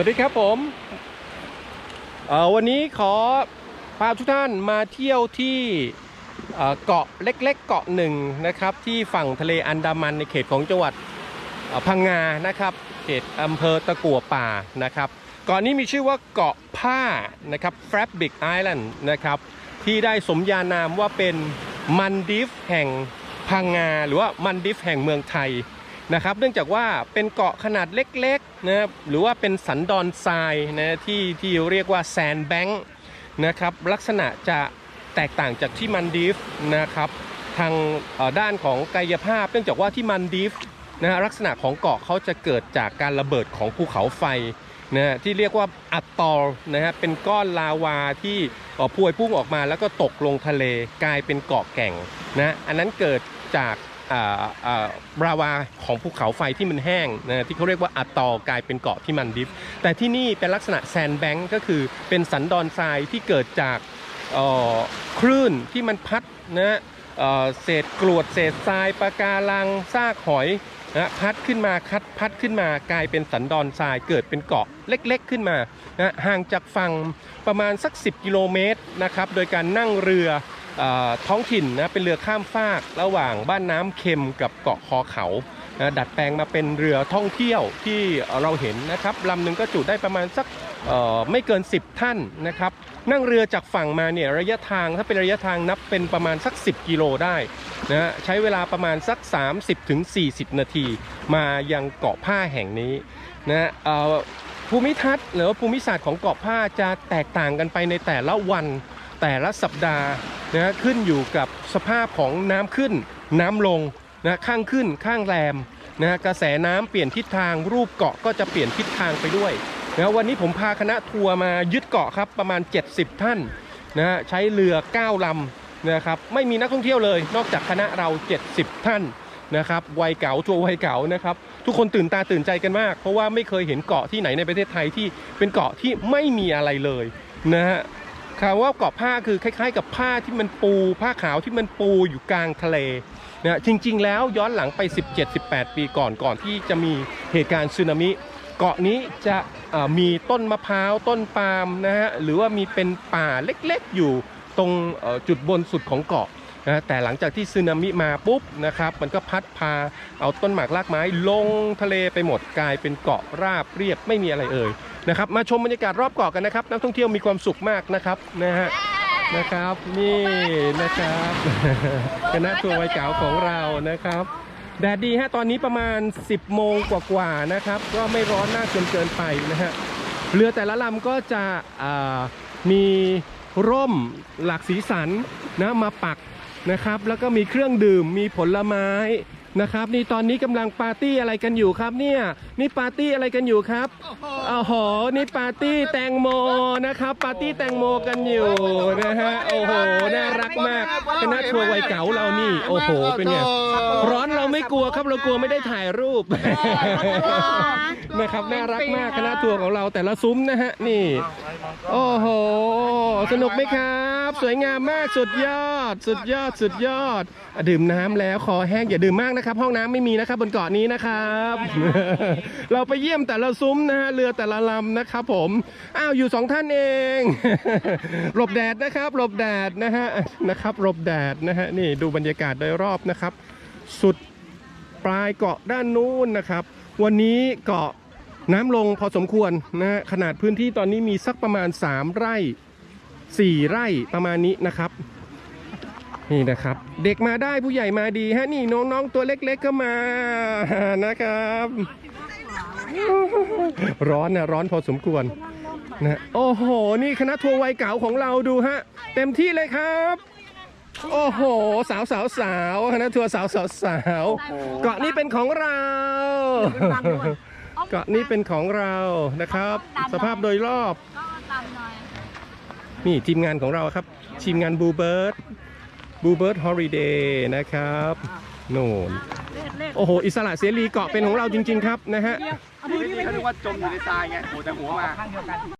สวัสดีครับผมวันนี้ขอพาทุกท่านมาเที่ยวที่เกาะเล็กๆ เกาะหนึ่งนะครับ ที่ฝั่งทะเลอันดามันในเขตของจังหวัดพังงานะครับ เขตอำเภอตะกั่วป่านะครับเกาะนี้มีชื่อว่าเกาะผ้านะครับ f r a b b i c Island นะครับที่ได้สมญานามว่าเป็นมันดิฟแห่งพังงา หรือว่ามันดิฟแห่งเมืองไทย นะครับเนื่องจากว่าเป็นเกาะขนาดเล็กๆนะครับหรือว่าเป็นสันดอนทรายนะที่ที่เรียกว่าแซนแบงค์นะครับลักษณะจะแตกต่างจากที่มันดีฟนะครับทางด้านของกายภาพ เนื่องจากว่าที่มันดีฟนะฮะลักษณะของเกาะเขาจะเกิดจากการระเบิดของภูเขาไฟนะที่เรียกว่าอัตตอลนะฮะเป็นก้อนลาวาที่พวยพุ่งออกมาแล้วก็ตกลงทะเลกลายเป็นเกาะแก่งนะอันนั้นเกิดจาก ราวาของภูเขาไฟที่มันแห้งนะที่เขาเรียกว่าอัตอกลายเป็นเกาะที่มันดิฟ แต่ที่นี่เป็นลักษณะแซนแบงก์ก็คือเป็นสันดอนทรายที่เกิดจากคลื่นที่มันพัดนะเเศษกรวดเศษทรายปะการังซากหอยนะพัดขึ้นมาคัดพัดขึ้นมากลายเป็นสันดอนทรายเกิดเป็นเกาะเล็กๆขึ้นมานะห่างจากฝั่งประมาณสัก 10 กิโลเมตรนะครับโดยการนั่งเรือ ท้องถิ่นนะเป็นเรือข้ามฟากระหว่างบ้านน้ำเค็มกับเกาะคอเขานะดัดแปลงมาเป็นเรือท่องเที่ยวที่เราเห็นนะครับลำหนึ่งก็จุได้ประมาณสักไม่เกิน 10 ท่านนะครับนั่งเรือจากฝั่งมาเนี่ยระยะทางถ้าเป็นระยะทางนับเป็นประมาณสัก 10 กิโลได้นะใช้เวลาประมาณสัก 30-40ถึง40นาที มายังเกาะผ้าแห่งนี้นะภูมิทัศน์หรือว่าภูมิศาสตร์ของเกาะผ้าจะแตกต่างกันไปในแต่ละวันแต่ละสัปดาห์ นะขึ้นอยู่กับสภาพของน้ำขึ้น น้ำลงนะข้างขึ้นข้างแรมนะกระแสน้ำเปลี่ยนทิศทางรูปเกาะก็จะเปลี่ยนทิศทางไปด้วยนะวันนี้ผมพาคณะทัวร์มายึดเกาะครับประมาณ 70 ท่านนะฮะใช้เรือ 9 ลำนะครับไม่มีนักท่องเที่ยวเลย นอกจากคณะเรา 70 ท่านนะครับวัยเก๋าทัวร์วัยเก๋านะครับทุกคนตื่นตาตื่นใจกันมาก เพราะว่าไม่เคยเห็นเกาะที่ไหนในประเทศไทยที่เป็นเกาะที่ไม่มีอะไรเลยนะฮะ คำว่าเกาะผ้าคือคล้ายๆ กับผ้าที่มันปูผ้าขาวที่มันปูอยู่กลางทะเลนะจริง ๆ แล้วย้อนหลังไป 17-18 ปีก่อนก่อนที่จะมีเหตุการณ์สึนามิ เกาะนี้จะมีต้นมะพร้าวต้นปาล์มนะฮะหรือว่ามีเป็นป่าเล็กๆอยู่ตรงจุดบนสุดของเกาะนะแต่หลังจากที่สึนามิมาปุ๊บนะครับมันก็พัดพาเอาต้นหมากรากไม้ลงทะเลไปหมดกลายเป็นเกาะราบเรียบไม่มีอะไรเอ่ย นะครับมาชมบรรยากาศรอบเกาะกันนะครับ นักท่องเที่ยวมีความสุขมากนะครับนะฮะนะครับนี่นะครับคณะทัวร์วัยเก๋าของเรานะครับแดดดีฮะตอนนี้ประมาณ 10 โมงกว่าๆนะครับ ก็ไม่ร้อนมากจนเกินไปนะฮะเรือแต่ละลำก็จะมีร่มหลากสีสันนะมาปักนะครับ แล้วก็มีเครื่องดื่มมีผลไม้ นะครับ นี่ตอนนี้กำลังปาร์ตี้อะไรกันอยู่ครับเนี่ยนี่ปาร์ตี้อะไรกันอยู่ครับโอ้โหนี่ปาร์ตี้แตงโมนะครับ ปาร์ตี้แตงโมกันอยู่นะฮะโอ้โหน่ารักมากคณะทัวร์วัยเก๋าเรานี่ โอ้โหเป็นไงร้อนเราไม่กลัวครับเรากลัวไม่ได้ถ่ายรูปนะครับน่ารักมากคณะทัวร์ของเราแต่ละซุ้มนะฮะนี่ โอ้โห สนุกไหมครับ สวยงามมากสุดยอด สุดยอดสุดยอดอะดื่มน้ำแล้วคอแห้งอย่าดื่มมากนะครับ ห้องน้ำไม่มีนะครับบนเกาะนี้นะครับ เราไปเยี่ยมแต่ละซุ้มนะฮะเรือแต่ละลำนะครับผมอ้าวอยู่สองท่านเอง หลบแดดนะครับหลบแดดนะฮะนะครับหลบแดดนะฮะนี่ดูบรรยากาศโดยรอบนะครับ สุดปลายเกาะด้านนู้นนะครับ วันนี้เกาะน้ำลงพอสมควรนะฮะขนาดพื้นที่ตอนนี้มีสักประมาณ 3 ไร่ 4 ไร่ประมาณนี้นะครับ นี่นะครับ เด็กมาได้ผู้ใหญ่มาดีฮะนี่น้องๆตัวเล็กๆก็มานะครับ ร้อนนะร้อนพอสมควรนะโอ้โห นี่คณะทัวร์วัยเก๋าของเราดูฮะ เต็มที่เลยครับ โอ้โห สาวสาวสาวคณะทัวร์สาวสาวสาวเกาะนี้เป็นของเราเกาะนี้เป็นของเรานะครับ สภาพโดยรอบก็ตามหน่อยนี่ทีมงานของเราครับ ทีมงานบูเบิร์ด บูเบิร์ดฮอลิเดย์นะครับโน่นโอ้โห อิสระเสรีเกาะเป็นของเราจริง ๆ ครับนะฮะ เขาคิดว่าจมอยู่ในทรายไงโหแต่หัวมา